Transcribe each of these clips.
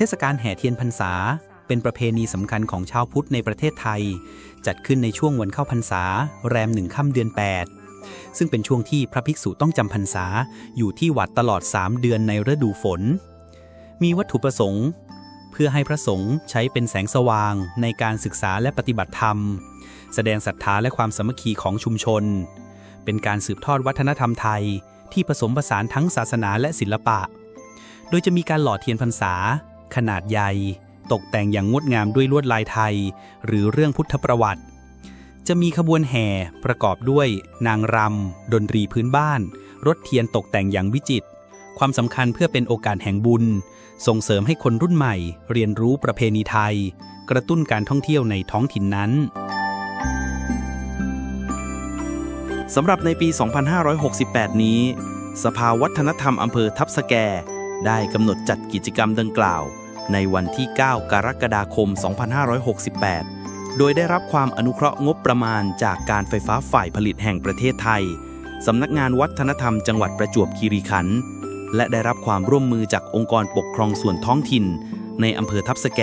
ทศกาลแห่เทียนพรรษา เป็นประเพณีสำคัญของชาวพุทธในประเทศไทย จัดขึ้นในช่วงวันเข้าพรรษา แรมหนึ่งค่ำเดือน 8 ซึ่งเป็นช่วงที่พระภิกษุต้องจำพรรษาอยู่ที่วัดตลอด 3 เดือนในฤดูฝน มีวัตถุประสงค์ เพื่อให้พระสงฆ์ใช้เป็นแสงสว่างในการศึกษาและปฏิบัติธรรม แสดงศรัทธาและความสามัคคีของชุมชน เป็นการสืบทอดวัฒนธรรมไทยที่ผสมผสานทั้งศาสนาและศิลปะ โดยจะมีการหล่อเทียนพรรษา ขนาดใหญ่ ตกแต่งอย่างงดงามด้วยลวดลายไทย หรือเรื่องพุทธประวัติ จะมีขบวนแห่ประกอบด้วย นางรำดนตรีพื้นบ้าน รถเทียนตกแต่งอย่างวิจิตรความสำคัญเพื่อเป็นโอกาสแห่งบุญ ส่งเสริมให้คนรุ่นใหม่ เรียนรู้ประเพณีไทย กระตุ้นการท่องเที่ยวในท้องถิ่นนั้นสำหรับในปี 2568 นี้ สภาวัฒนธรรมอำเภอทับสแก ได้กำหนดจัดกิจกรรมดังกล่าว ในวันที่ 9 กรกฎาคม 2568 โดยได้รับความอนุเคราะห์งบประมาณจากการไฟฟ้าฝ่ายผลิตแห่งประเทศไทย สำนักงานวัฒนธรรมจังหวัดประจวบคีรีขันธ์ และได้รับความร่วมมือจากองค์กรปกครองส่วนท้องถิ่น ในอำเภอทับสแก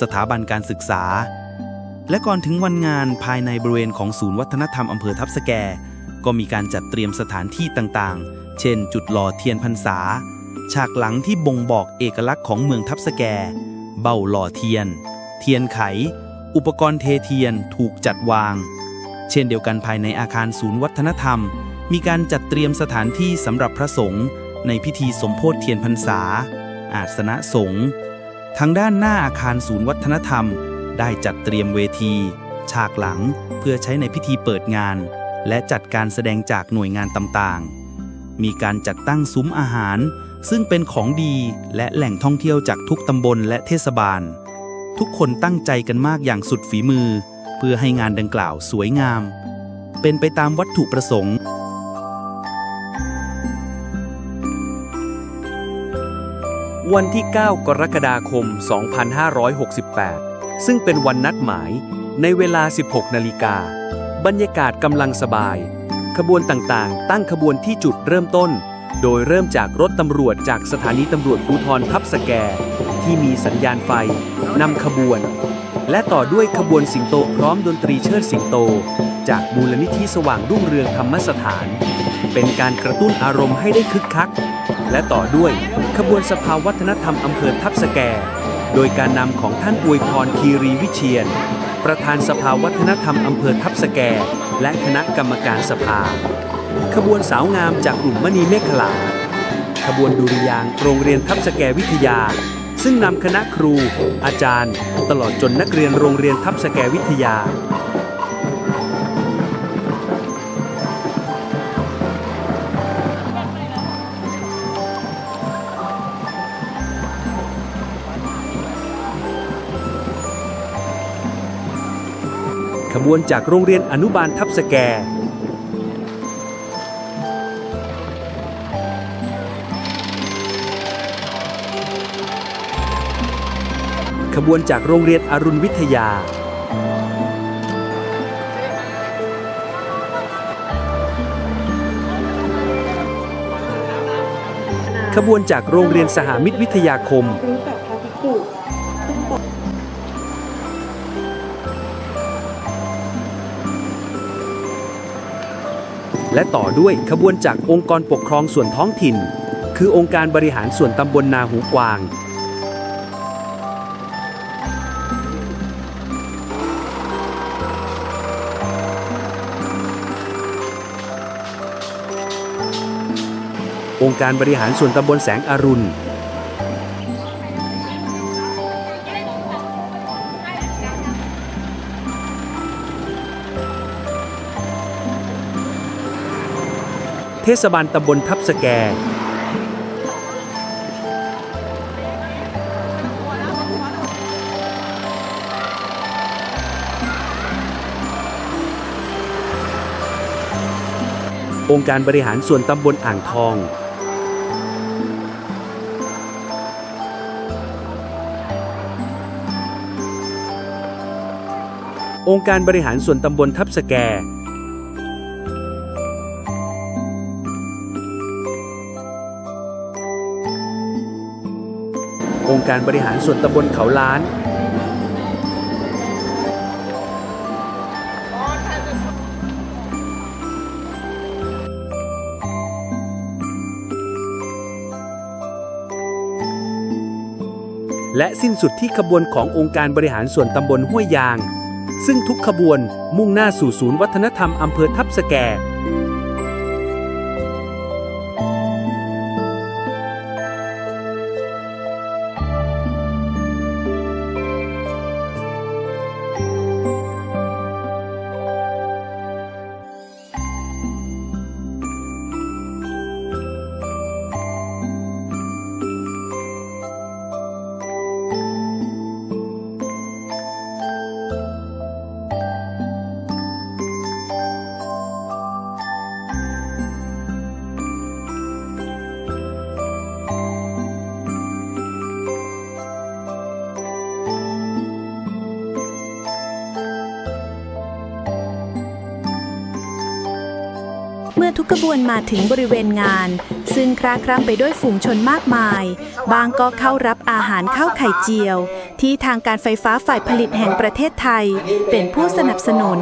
สถาบันการศึกษา และก่อนถึงวันงานภายในบริเวณของศูนย์วัฒนธรรมอำเภอทับสแก ก็มีการจัดเตรียมสถานที่ต่างๆ เช่น จุดหล่อเทียนพรรษา ฉากหลังที่บ่งบอกเอกลักษณ์ของเมืองทับสแก เบ้าหล่อเทียน เทียนไข อุปกรณ์เทเทียนถูกจัดวาง เช่นเดียวกันภายในอาคารศูนย์วัฒนธรรม มีการจัดเตรียมสถานที่สำหรับพระสงฆ์ในพิธีสมโพธิเทียนพรรษา อาสนะสงฆ์ทางด้านหน้าอาคารศูนย์วัฒนธรรม ได้จัดเตรียมเวที ฉากหลังเพื่อใช้ในพิธีเปิดงาน และจัดการแสดงจากหน่วยงานต่างๆ มีการจัดตั้งซุ้มอาหาร ซึ่งเป็นของดีและแหล่งท่องเที่ยวจากทุกตำบลและเทศบาล ทุกคนตั้งใจกันมากอย่างสุดฝีมือ เพื่อให้งานดังกล่าวสวยงาม เป็นไปตามวัตถุประสงค์วันที่ 9 กรกฎาคม 2568 ซึ่งเป็นวันนัดหมายในเวลา 16 นาฬิกา บรรยากาศกำลังสบาย ขบวนต่างๆ ตั้งขบวนที่จุดเริ่มต้น โดยเริ่มจากรถตำรวจจากสถานีตำรวจภูธรทับสแก ที่มีสัญญาณไฟนำขบวน และต่อด้วยขบวนสิงโตพร้อมดนตรีเชิดสิงโต จากมูลนิธิสว่างรุ่งเรืองธรรมสถาน เป็นการกระตุ้นอารมณ์ให้ได้คึกคัก และต่อด้วยขบวนสภาวัฒนธรรมอำเภอทับสแก โดยการนำของท่านอวยพรคีรีวิเชียน ประธานสภาวัฒนธรรมอำเภอทับสแก และคณะกรรมการสภา ขบวนสาวงามจากกลุ่มมณีเมฆขลาขบวนดุริยางโรงเรียนทับสแกวิทยา ซึ่งนำคณะครู อาจารย์ ตลอดจนนักเรียนโรงเรียนทับสแกวิทยา ขบวนจากโรงเรียนอนุบาลทับสแก ขบวนจากโรงเรียนอรุณวิทยา ขบวนจากโรงเรียนสหมิตรวิทยาคม และต่อด้วยขบวนจากองค์กรปกครองส่วนท้องถิ่น คือองค์การบริหารส่วนตำบลนาหูกวาง องค์การบริหารส่วนตำบลแสงอรุณ เทศบาลตำบลทับสแก องค์การบริหารส่วนตำบลอ่างทอง องค์การบริหารส่วนตำบลทับสแก องค์การบริหารส่วนตำบลเขาล้าน และสิ้นสุดที่ขบวนขององค์การบริหารส่วนตำบลห้วยยาง ซึ่งทุกขบวนมุ่งหน้าสู่ศูนย์วัฒนธรรมอำเภอทับสแก ขบวนมาถึงบริเวณงาน ซึ่งคราคร่ำไปด้วยฝูงชนมากมาย บางก็เข้ารับอาหารข้าวไข่เจียว ที่ทางการไฟฟ้าฝ่ายผลิตแห่งประเทศไทย เป็นผู้สนับสนุน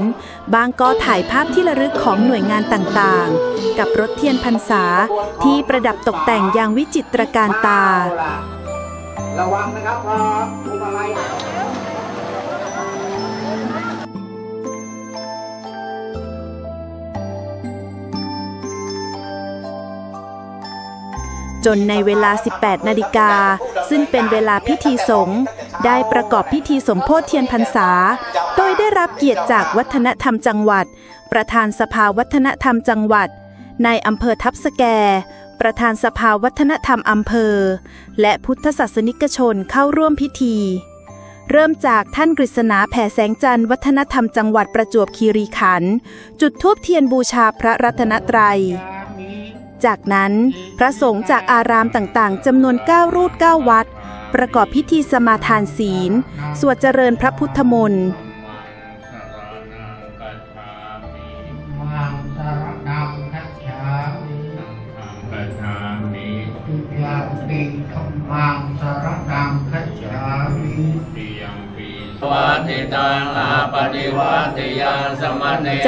บางก็ถ่ายภาพที่ระลึกของหน่วยงานต่างๆ กับรถเทียนพรรษาที่ประดับตกแต่งอย่างวิจิตรการตา ระวังนะครับพอ จนในเวลา 18 นาฬิกา ซึ่งเป็นเวลาพิธีสงฆ์ได้ประกอบพิธีสมโพธิเทียนพรรษา โดยได้รับเกียรติจากวัฒนธรรมจังหวัด ประธานสภาวัฒนธรรมจังหวัดในอำเภอทับสแก ประธานสภาวัฒนธรรมอำเภอ และพุทธศาสนิกชนเข้าร่วมพิธี เริ่มจากท่านกฤษณาแผ่แสงจันทร์วัฒนธรรมจังหวัดประจวบคีรีขันธ์จุดธูปเทียนบูชาพระรัตนตรัย จากนั้นพระสงฆ์จากอารามต่างๆจำนวน 9 รูป9วัด ประกอบพิธีสมาทานศีล สวดเจริญพระพุทธมนต์มังสารนังคัจฉามิทุกยาปิธรรมังสารนังคัจฉา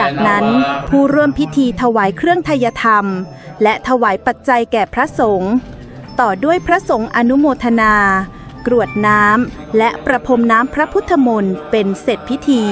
จากนั้นผู้ร่วมพิธีถวายเครื่องทายธรรม และถวายปัจจัยแก่พระสงฆ์ต่อด้วยพระสงฆ์อนุโมทนา กรวดน้ำและประพรมน้ำพระพุทธมนต์เป็นเสร็จพิธี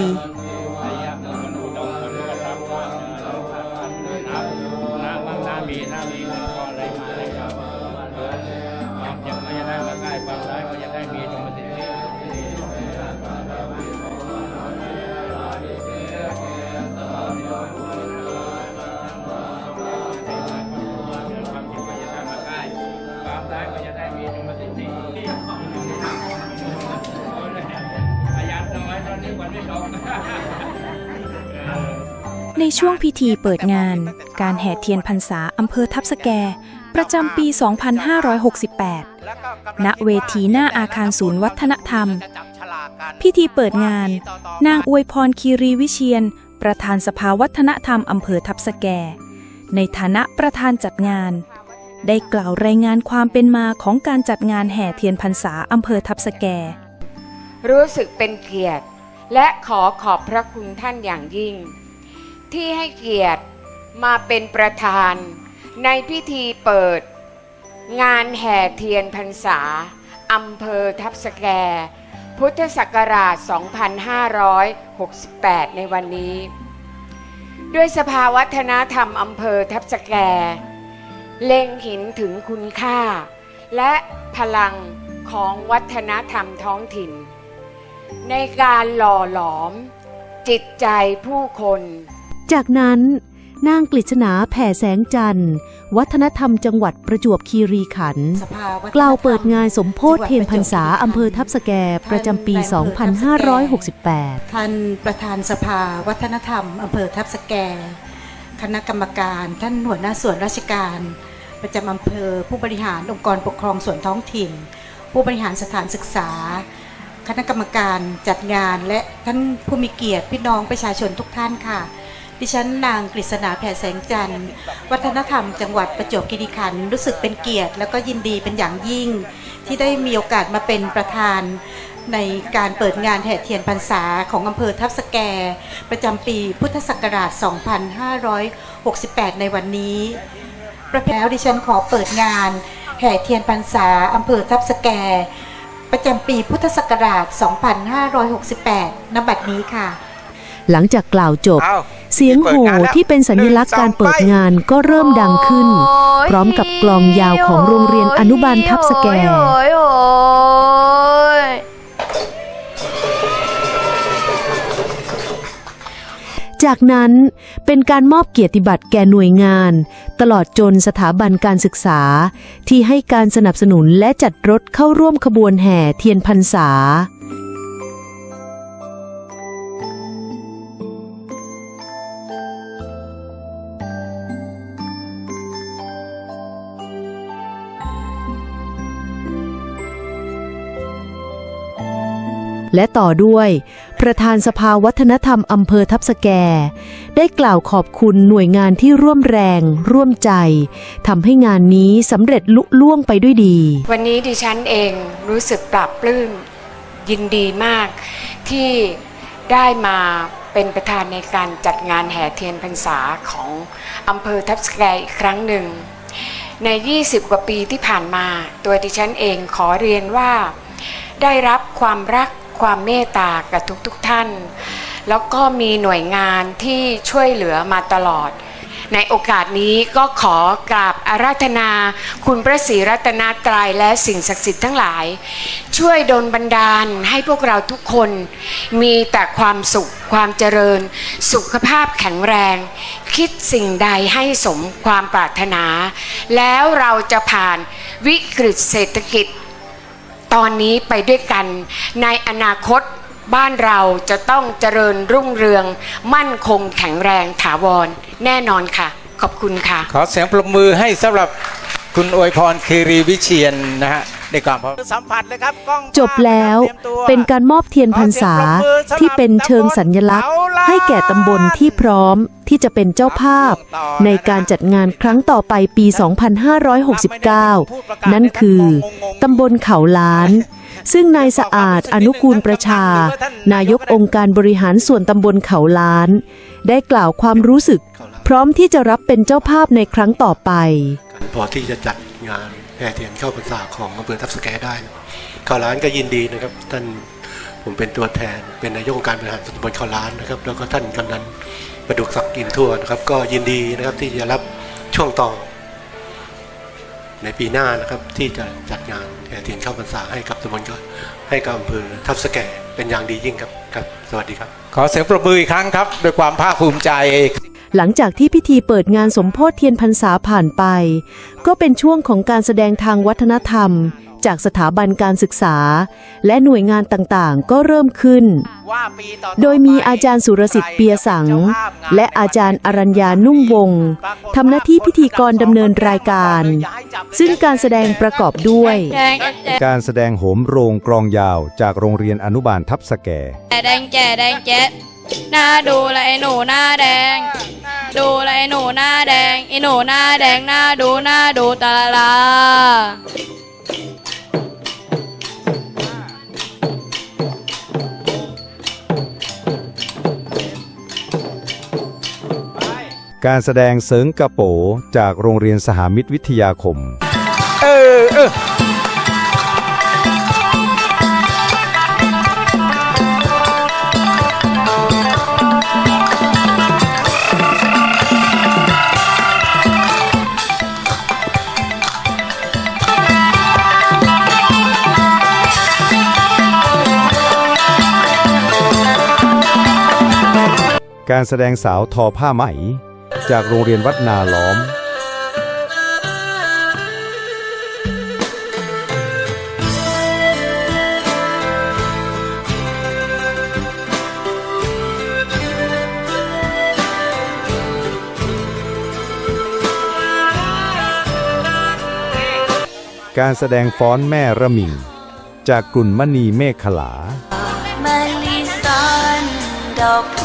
ในช่วงพิธีเปิดงาน การแห่เทียนพรรษาอำเภอทับสแก ประจำปี 2568 ณ เวทีหน้าอาคารศูนย์วัฒนธรรม พิธีเปิดงาน นางอวยพรคีรีวิเชียน ประธานสภาวัฒนธรรมอำเภอทับสแก ในฐานะประธานจัดงาน ได้กล่าวรายงานความเป็นมาของการจัดงานแห่เทียนพรรษาอำเภอทับสแก รู้สึกเป็นเกียรติ และขอขอบพระคุณท่านอย่างยิ่ง ที่ให้เกียรติมาเป็นประธาน ในพิธีเปิด งานแห่เทียนพรรษาอำเภอทับสแก พุทธศักราช 2568 ในวันนี้ ด้วยสภาวัฒนธรรมอำเภอทับสแก เล็งเห็นถึงคุณค่า และพลังของวัฒนธรรมท้องถิ่น ในการหล่อหลอม จิตใจผู้คน จากนั้นนางกฤษณาแผ่แสงจันทร์ วัฒนธรรมจังหวัดประจวบคีรีขันธ์กล่าวเปิดงานสมโพธิเทียนพรรษาอำเภอทับสแกประจำปี 2568 ท่านประธานสภาวัฒนธรรมอำเภอทับสแก คณะกรรมการ ท่านหัวหน้าส่วนราชการ ประจำอำเภอผู้บริหารองค์กรปกครองส่วนท้องถิ่น ผู้บริหารสถานศึกษา คณะกรรมการจัดงานและท่านผู้มีเกียรติพี่น้องประชาชนทุกท่านค่ะ ดิฉันนางกฤษณาแผ่แสงจันทร์ วัฒนธรรมจังหวัดประจวบคีรีขันธ์รู้สึกเป็นเกียรติ แล้วก็ยินดีเป็นอย่างยิ่ง ที่ได้มีโอกาสมาเป็นประธานในการเปิดงานแห่เทียนพรรษาของอำเภอทับสแก ประจำปีพุทธศักราช 2568 ในวันนี้ประเพณีแล้วดิฉันขอเปิดงานแห่เทียนพรรษาอำเภอทับสแก ประจำปีพุทธศักราช 2568 ณ บัดนี้ค่ะ หลังจากกล่าวจบ เสียงโห่ที่เป็นสัญลักษณ์การเปิดงานก็เริ่มดังขึ้น พร้อมกับกลองยาวของโรงเรียนอนุบาลทับสแกจากนั้นเป็นการมอบเกียรติบัตรแก่หน่วยงาน ตลอดจนสถาบันการศึกษา ที่ให้การสนับสนุนและจัดรถเข้าร่วมขบวนแห่เทียนพรรษา และต่อด้วย ประธานสภาวัฒนธรรมอำเภอทับสแก ได้กล่าวขอบคุณหน่วยงานที่ร่วมแรง ร่วมใจทำให้งานนี้สำเร็จลุล่วงไปด้วยดี วันนี้ดิฉันเองรู้สึกปรับปลื้มยินดีมาก ที่ได้มาเป็นประธานในการจัดงานแห่เทียนพรรษาของอำเภอทับสแกอีกครั้งหนึ่ง ใน 20 กว่าปีที่ผ่านมา ตัวดิฉันเองขอเรียนว่า ได้รับความรัก ความเมตตากับทุกๆทท่าน แล้วก็มีหน่วยงานที่ช่วยเหลือมาตลอด ในโอกาสนี้ก็ขอกราบอาราธนา คุณพระศรีรัตนตรัยและสิ่งศักดิ์สิทธิ์ทั้งหลาย ช่วยดลบันดาลให้พวกเราทุกคน มีแต่ความสุขความเจริญ สุขภาพแข็งแรง คิดสิ่งใดให้สมความปรารถนา แล้วเราจะผ่านวิกฤตเศรษฐกิจ ตอนนี้ไปด้วยกัน ในอนาคตบ้านเราจะต้องเจริญรุ่งเรือง มั่นคงแข็งแรงถาวร แน่นอนค่ะ ขอบคุณค่ะ ขอเสียงปรบมือให้สำหรับคุณอวยพรคีรีวิเชียนนะฮะ ในก่อนพอสัมผัสเลยครับกล้องจบแล้วเป็นการมอบเทียนพรรษาที่เป็นเชิงสัญญลักษณ์ ให้แก่ตำบลที่พร้อมที่จะเป็นเจ้าภาพ ในการจัดงานครั้งต่อไปปี 2569 นั่นคือตำบลเขาล้าน ซึ่งนายสะอาดอนุกูลประชา นายกองค์การบริหารส่วนตำบลเขาล้าน ได้กล่าวความรู้สึก พร้อมที่จะรับเป็นเจ้าภาพในครั้งต่อไป พอที่จะจัดงาน แห่เทียนเข้าพรรษาของอำเภอทับสแกได้ข่าวร้านก็ยินดีนะครับ ท่านผมเป็นตัวแทน เป็นนายกองการบริหารส่วนตำบลข่าวร้านนะครับ แล้วก็ท่านกำนันประดุกศักดิ์อินทั่วนะครับ ก็ยินดีนะครับที่จะรับช่วงต่อในปีหน้านะครับที่จะจัดงานแห่เทียนเข้าพรรษาให้กับตำบลก็ให้กับอำเภอทับสแกเป็นอย่างดียิ่งครับครับ สวัสดีครับ ขอเสียงปรบมืออีกครั้งครับ ด้วยความภาคภูมิใจ หลังจากที่พิธีเปิดงานสมโพธิเทียนพรรษาผ่านไป ก็เป็นช่วงของการแสดงทางวัฒนธรรม จากสถาบันการศึกษา และหน่วยงานต่างๆ ก็เริ่มขึ้น โดยมีอาจารย์สุรสิทธิ์เปียสัง และอาจารย์อรัญญานุ่งวงศ์ทำหน้าที่พิธีกรดำเนินรายการ ซึ่งการแสดงประกอบด้วย การแสดงโหมโรงกรองยาวจากโรงเรียนอนุบาลทับสแกแดงแจ๋แดงแจ๊ะ หน้าดูแลไอ้หนูหน้าแดง ดูแลไอ้หนูหน้าแดงไอ้หนูหน้าแดงหน้าดูหน้าดูตาลาลาการแสดงเสริงกระโปจากโรงเรียนสหมิตรวิทยาคม เออเออ การแสดงสาวทอผ้าไหม จากโรงเรียนวัดนาล้อม การแสดงฟ้อนแม่ระมิง จากกลุ่นมณีเมฆขลามลิซ้อนดอก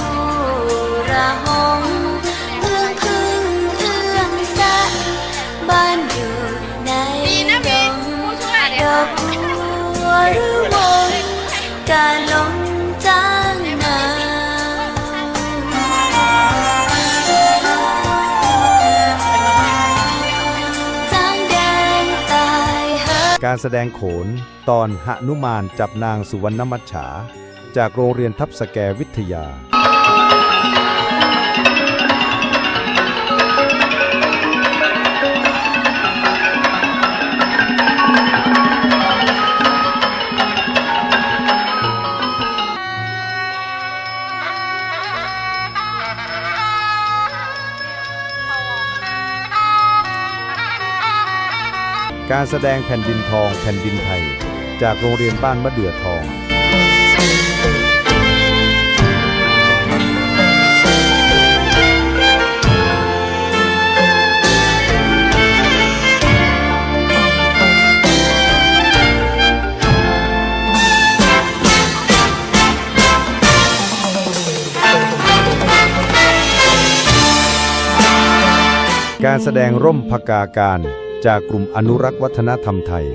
การแสดงโขน ตอนหนุมานจับนางสุวรรณมัจฉา จากโรงเรียนทับสแกวิทยา การแสดงแผ่นดินทองแผ่นดินไทย จากโรงเรียนบ้านมะเดื่อทองการแสดงร่มพกาการ จากกลุ่มอนุรักษ์วัฒนธรรมไทย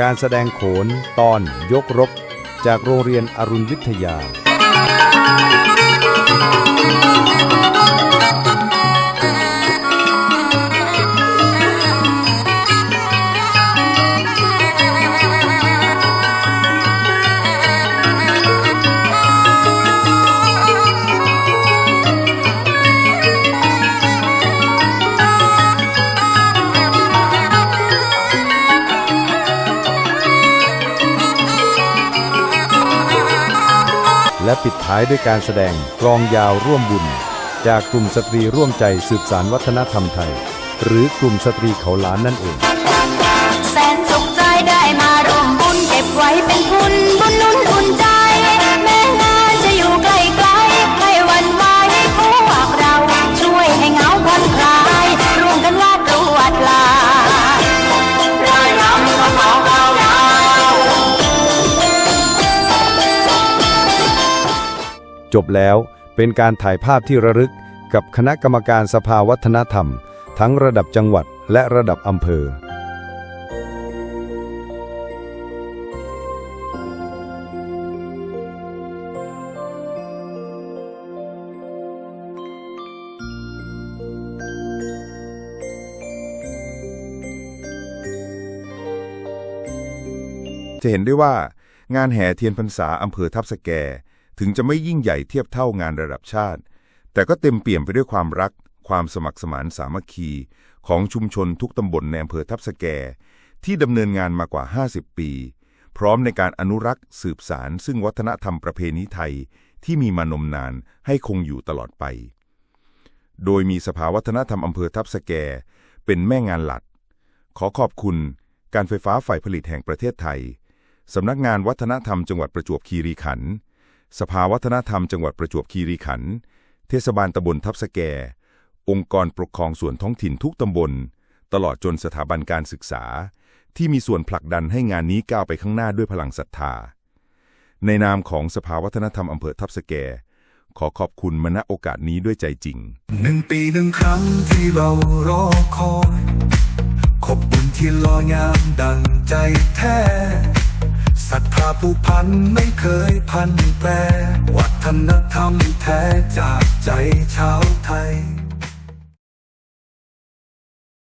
การแสดงโขนตอนยกรบ จากโรงเรียนอรุณวิทยา ปิดท้ายด้วยการแสดงกลองยาวร่วมบุญ จากกลุ่มสตรีร่วมใจสืบสารวัฒนธรรมไทย หรือกลุ่มสตรีเขาล้านนั่นเอง แสนสุขใจได้มาร่วมบุญเก็บไว้เป็นผู้ จบแล้ว เป็นการถ่ายภาพที่ระลึกกับคณะกรรมการสภาวัฒนธรรม ทั้งระดับจังหวัดและระดับอำเภอ จะเห็นได้ว่างานแห่เทียนพรรษาอำเภอทับสแก ถึงจะไม่ยิ่งใหญ่เทียบเท่างานระดับชาติ แต่ก็เต็มเปี่ยมไปด้วยความรัก ความสมัครสมานสามัคคี ของชุมชนทุกตำบลในอำเภอทับสแก ที่ดำเนินงานมากว่า 50 ปี พร้อมในการอนุรักษ์สืบสารซึ่งวัฒนธรรมประเพณีไทยที่มีมานมนานให้คงอยู่ตลอดไป โดยมีสภาวัฒนธรรมอำเภอทับสแก เป็นแม่งานหลัก ขอขอบคุณการไฟฟ้าฝ่ายผลิตแห่งประเทศไทย สำนักงานวัฒนธรรมจังหวัดประจวบคีรีขันธ์ สภาวัฒนธรรมจังหวัดประจวบคีรีขันธ์ เทศบาลตำบลทับสแก องค์กรปกครองส่วนท้องถิ่นทุกตำบล ตลอดจนสถาบันการศึกษา ที่มีส่วนผลักดันให้งานนี้ก้าวไปข้างหน้าด้วยพลังศรัทธา ในนามของสภาวัฒนธรรมอำเภอทับสแก ขอขอบคุณมาณโอกาสนี้ด้วยใจจริง หนึ่งปีหนึ่งครั้งที่เรารอคอยขอบบุญที่ลอยงามดังใจแท้ ศรัทธาผู้พันไม่เคยพันแปรวัฒนธรรมแท้จากใจชาวไทย